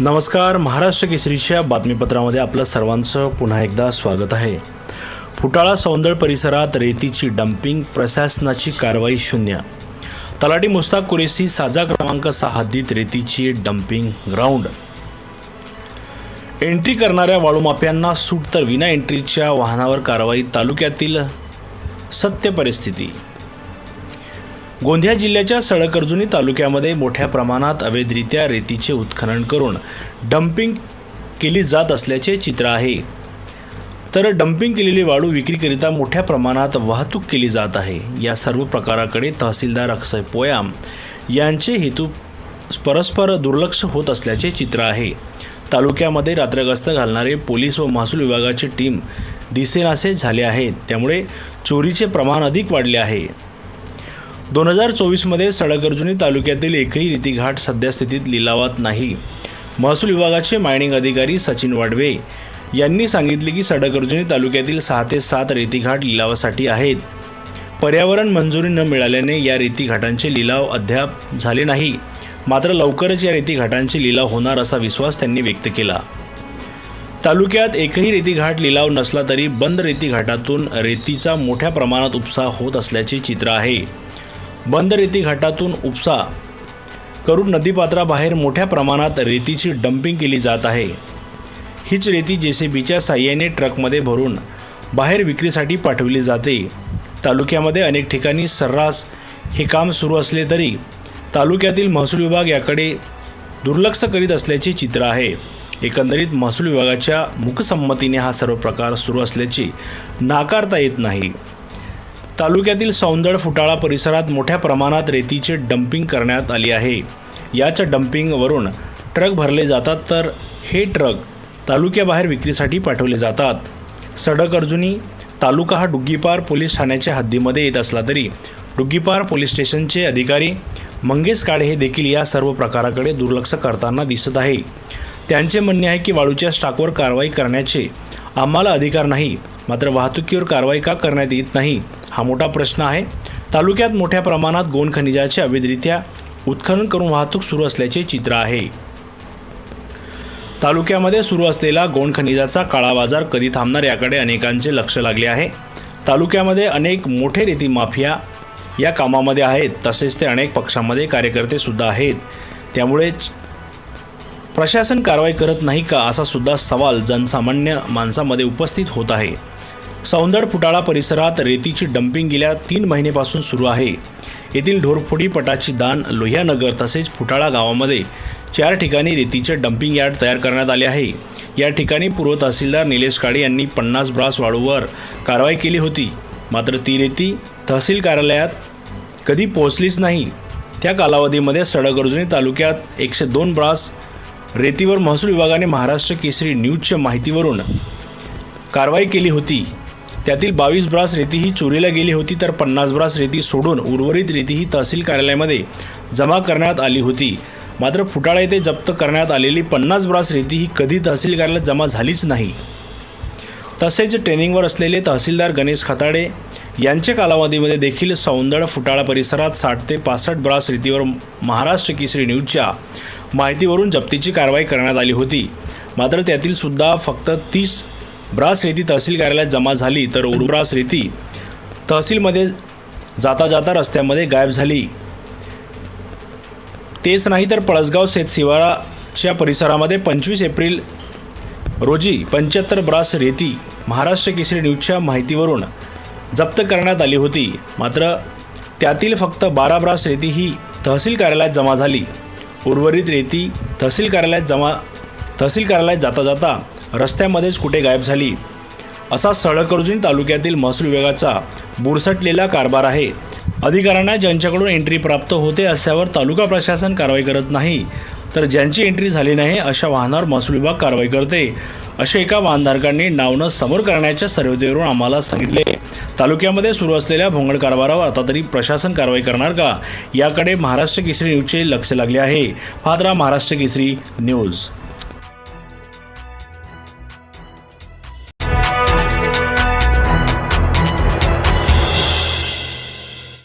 नमस्कार महाराष्ट्र केसरीच्या बातमीपत्रामध्ये आपलं सर्वांचं पुन्हा एकदा स्वागत आहे. फुटाळा सौंदळ परिसरात रेतीची डम्पिंग प्रशासनाची कारवाई शून्य. तलाठी मुस्ताक कुरेसी साजा क्रमांक सहा हद्दीत रेतीची डम्पिंग ग्राउंड. एंट्री करणाऱ्या वाळूमाफ्यांना सूट तर विना एंट्रीच्या वाहनावर कारवाई तालुक्यातील सत्य परिस्थिती. गोंदिया जिल्ह्याच्या सळकर्जुनी तालुक्यामध्ये मोठ्या प्रमाणात अवैधरित्या रेतीचे उत्खनन करून डम्पिंग केली जात असल्याचे चित्र आहे. तर डम्पिंग केलेली वाळू विक्रीकरिता मोठ्या प्रमाणात वाहतूक केली जात आहे. या सर्व प्रकाराकडे तहसीलदार अक्षय पोयाम यांचे हेतू परस्पर दुर्लक्ष होत असल्याचे चित्र आहे. तालुक्यामध्ये रात्रगस्त घालणारे पोलीस व महसूल विभागाची टीम दिसेनासे झाले आहेत त्यामुळे चोरीचे प्रमाण अधिक वाढले आहे. दोन हजार चोवीसमध्ये सडकर्जुनी तालुक्यातील एकही रीतीघाट सद्यस्थितीत लिलावात नाही. महसूल विभागाचे मायनिंग अधिकारी सचिन वाडवे यांनी सांगितले की सडकर्जुनी तालुक्यातील सहा ते सात रेतीघाट लिलावासाठी आहेत. पर्यावरण मंजुरी न मिळाल्याने या रेतीघाटांचे लिलाव अद्याप झाले नाही. मात्र लवकरच या रेतीघाटांचे लिलाव होणार असा विश्वास त्यांनी व्यक्त केला. तालुक्यात एकही रेतीघाट लिलाव नसला तरी बंद रेतीघाटातून रेतीचा मोठ्या प्रमाणात उपसा होत असल्याचे चित्र आहे. बंद रेती घाटातून उपसा. करून नदीपात्राबाहेर मोठ्या प्रमाणात रेतीची डम्पिंग केली जात आहे. हीच रेती जे सी बीच्या साह्याने ट्रकमध्ये भरून बाहेर विक्रीसाठी पाठवली जाते. तालुक्यामध्ये अनेक ठिकाणी सर्रास हे काम सुरू असले तरी तालुक्यातील महसूल विभाग याकडे दुर्लक्ष करीत असल्याचे चित्र आहे. एकंदरीत महसूल विभागाच्या मुकसंमतीने हा सर्व प्रकार सुरू असल्याचे नाकारता येत नाही. तालुक्यातील सौंदड फुटाळा परिसरात मोठ्या प्रमाणात रेतीचे डम्पिंग करण्यात आली आहे. याच्या डम्पिंगवरून ट्रक भरले जातात तर हे ट्रक तालुक्याबाहेर विक्रीसाठी पाठवले जातात. सडक अर्जुनी तालुका हा डुग्गीपार पोलीस ठाण्याच्या हद्दीमध्ये येत असला तरी डुग्गीपार पोलीस स्टेशनचे अधिकारी मंगेश काळे हे देखील या सर्व प्रकाराकडे दुर्लक्ष करताना दिसत आहे. त्यांचे म्हणणे आहे की वाळूच्या स्टॉकवर कारवाई करण्याचे आम्हाला अधिकार नाही मात्र वाहतुकीवर कारवाई का करण्यात येत नाही? हा मोठा प्रश्न आहे. तालुक्यात मोठ्या प्रमाणात गोंड खनिजाचे अवैधरित्या उत्खनन करून वाहतूक सुरू असल्याचे चित्र आहे. तालुक्यामध्ये सुरू असलेला गोंड खनिजाचा काळा बाजार कधी थांबणार याकडे अनेकांचे लक्ष लागले आहे. तालुक्यामध्ये अनेक मोठे रेती माफिया या कामामध्ये आहेत तसेच ते अनेक पक्षांमध्ये कार्यकर्ते सुद्धा आहेत. त्यामुळेच प्रशासन कारवाई करत नाही का असा सुद्धा सवाल जनसामान्य माणसामध्ये उपस्थित होत आहे. सौंदड फुटाळा परिसरात रेतीची डम्पिंग गेल्या तीन महिनेपासून सुरू आहे. येथील ढोरफोडी पटाची दान लोह्यानगर तसेच फुटाळा गावामध्ये चार ठिकाणी रेतीचे डम्पिंग यार्ड तयार करण्यात आले आहे. या ठिकाणी पूर्व तहसीलदार निलेश काळे यांनी पन्नास ब्रास वाळूवर कारवाई केली होती. मात्र ती रेती तहसील कार्यालयात कधी पोहोचलीच नाही. त्या कालावधीमध्ये सडगर्जुनी तालुक्यात एकशे दोन ब्रास रेतीवर महसूल विभागाने महाराष्ट्र केसरी न्यूजच्या माहितीवरून कारवाई केली होती. त्यातील बावीस ब्रास रेती ही चोरीला गेली होती तर पन्नास ब्रास रेती सोडून उर्वरित रेती ही तहसील कार्यालयामध्ये जमा करण्यात आली होती. मात्र फुटाळा येथे जप्त करण्यात आलेली पन्नास ब्रास रेती ही कधी तहसील कार्यालयात जमा झालीच नाही. तसेच ट्रेनिंगवर असलेले तहसीलदार गणेश खताडे यांच्या कालावधीमध्ये देखील सौंदळ फुटाळा परिसरात साठ ते पासष्ट ब्रास रेतीवर महाराष्ट्र केसरी न्यूजच्या माहितीवरून जप्तीची कारवाई करण्यात आली होती. मात्र त्यातील सुद्धा फक्त तीस ब्रास रेती तहसील कार्यालयात जमा झाली तर उर्ब्रास रेती तहसीलमध्ये जाता जाता रस्त्यामध्ये गायब झाली. तेच नाही तर पळसगाव शेतशिवाळाच्या परिसरामध्ये पंचवीस एप्रिल रोजी पंच्याहत्तर ब्रास रेती महाराष्ट्र केसरी न्यूजच्या माहितीवरून जप्त करण्यात आली होती. मात्र त्यातील फक्त बारा ब्रास रेती ही तहसील कार्यालयात जमा झाली. उर्वरित रेती तहसील कार्यालयात जमा तहसील कार्यालयात जाता जाता रस्त्यामध्येच कुठे गायब झाली. असा सळकर्जुनी तालुक्यातील महसूल विभागाचा बुरसटलेला कारभार आहे. अधिकाऱ्यांना ज्यांच्याकडून एंट्री प्राप्त होते असल्यावर तालुका प्रशासन कारवाई करत नाही. तर ज्यांची एंट्री झाली नाही अशा वाहनावर महसूल विभाग कारवाई करते. असे एका वाहनधारकांनी नावनं समोर करण्याच्या सर्वेवरून आम्हाला सांगितले. तालुक्यामध्ये सुरू असलेल्या भोंगड कारभारावर आता तरी प्रशासन कारवाई करणार का? याकडे महाराष्ट्र केसरी न्यूजचे लक्ष लागले आहे. पाहत महाराष्ट्र केसरी न्यूज.